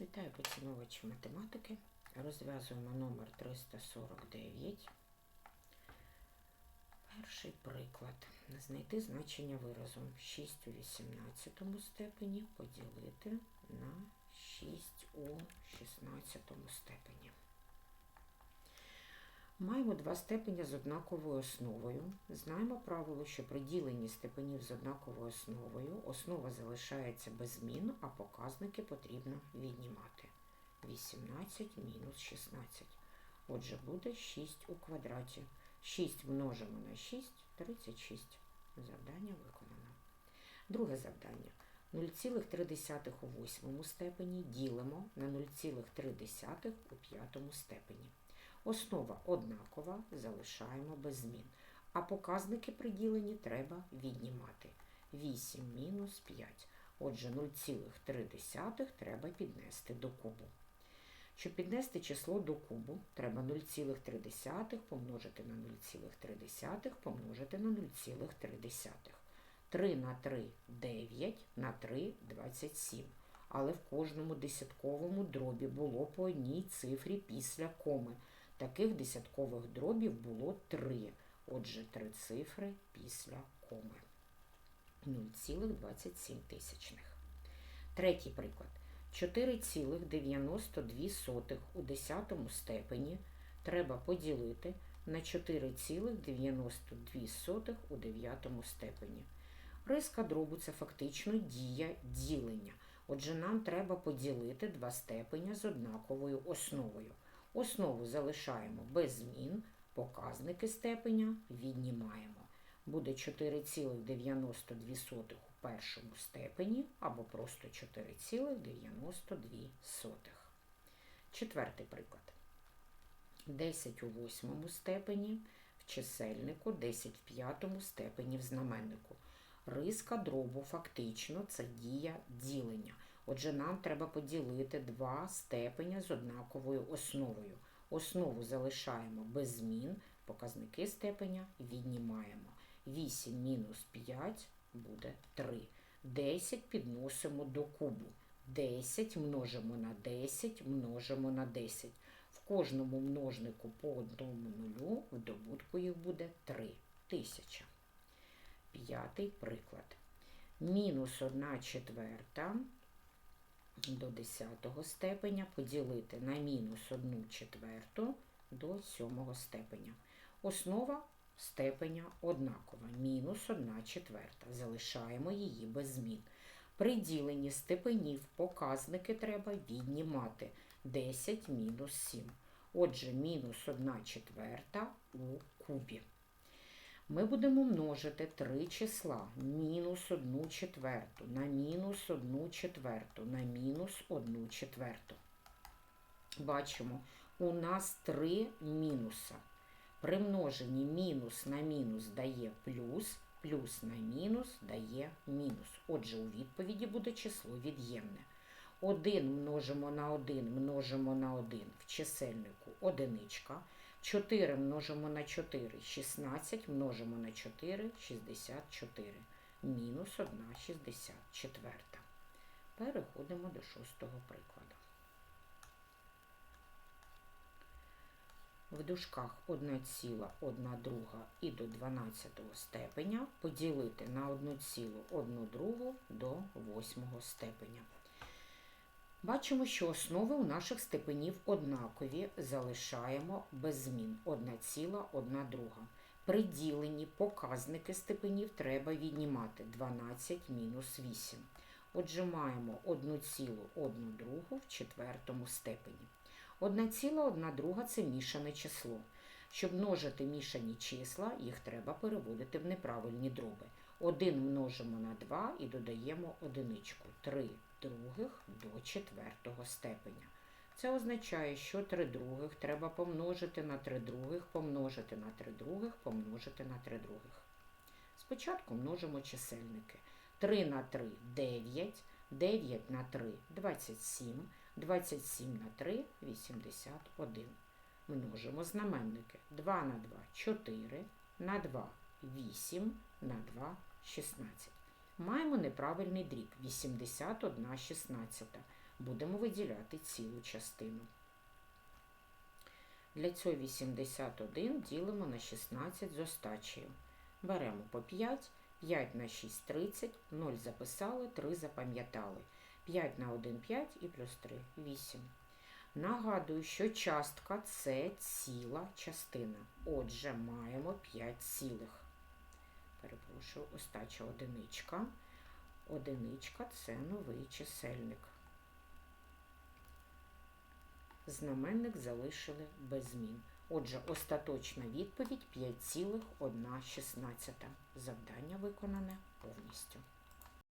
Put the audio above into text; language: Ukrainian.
Вітаю поціновувачів математики. Розв'язуємо номер 349. Перший приклад. Знайти значення виразу 6 у 18 степені поділити на 6 у 16 степені. Маємо два степені з однаковою основою. Знаємо правило, що при діленні степенів з однаковою основою основа залишається без змін, а показники потрібно віднімати. 18 мінус 16. Отже, буде 6 у квадраті. 6 множимо на 6 36. Завдання виконано. Друге завдання. 0,3 у восьмому степені ділимо на 0,3 у п'ятому степені. Основа однакова, залишаємо без змін. А показники при діленні треба віднімати. 8 мінус 5. Отже, 0,3 треба піднести до кубу. Щоб піднести число до кубу, треба 0,3 помножити на 0,3 помножити на 0,3. 3 на 3 9, на 3 27. Але в кожному десятковому дробі було по одній цифрі після коми. Таких десяткових дробів було 3. Отже, три цифри після коми. 0,27 тисячних. Третій приклад. 4,92 у 10 степені треба поділити на 4,92 у 9 степені. Риска дробу це фактично дія ділення. Отже, нам треба поділити два степеня з однаковою основою. Основу залишаємо без змін, показники степеня віднімаємо. Буде 4,92 у першому степені або просто 4,92. Четвертий приклад. 10 у восьмому степені в чисельнику, 10 в п'ятому степені в знаменнику. Риска дробу фактично це дія ділення. Отже, нам треба поділити два степеня з однаковою основою. Основу залишаємо без змін, показники степеня віднімаємо. 8 мінус 5 буде 3. 10 підносимо до кубу. 10 множимо на 10, множимо на 10. В кожному множнику по одному нулю в добутку їх буде 3 тисяча. П'ятий приклад. Мінус 1 четверта до 10 степеня поділити на мінус 1 четверту до 7 степеня. Основа степеня однакова. Мінус 1 четверта. Залишаємо її без змін. При діленні степенів показники треба віднімати 10 мінус 7. Отже, мінус 1 четверта у кубі. Ми будемо множити три числа мінус 1 четверту на мінус 1 четверту на мінус 1 четверту. Бачимо, у нас три мінуса. При множенні мінус на мінус дає плюс, плюс на мінус дає мінус. Отже, у відповіді буде число від'ємне. 1 множимо на 1 множимо на 1 в чисельнику одиничка. 4 множимо на 4, 16 множимо на 4, 64. Мінус 1 64. Переходимо до шостого прикладу. В дужках 1 ціла 1 друга і до 12 степеня поділити на 1 цілу 1 другу до 8 степеня. Бачимо, що основи у наших степенів однакові, залишаємо без змін 1 ціла, 1 друга. При показники степенів треба віднімати 12 мінус 8. Отже, маємо 1 цілу 1 другу в четвертому степені. 1 ціла друга це мішане число. Щоб множити мішані числа, їх треба переводити в неправильні дроби. 1 множимо на 2 і додаємо одиничку. 3 других до четвертого степеня. Це означає, що 3 других треба помножити на 3 других, помножити на 3 других, помножити на 3 других. Спочатку множимо чисельники. 3 на 3 9, 9 на 3 27, 27 на 3 81. Множимо знаменники. 2 на 2 4, на 2 8, на 2 16. Маємо неправильний дріб 81 16. Будемо виділяти цілу частину. Для цього 81 ділимо на 16 з остачею. Беремо по 5, 5 на 6 30, 0 записали, 3 запам'ятали. 5 на 1 5 і плюс 3 8. Нагадую, що частка це ціла частина. Отже, маємо 5 цілих. Перепрошую, остача одиничка. Одиничка це новий чисельник. Знаменник залишили без змін. Отже, остаточна відповідь 5,116. Завдання виконане повністю.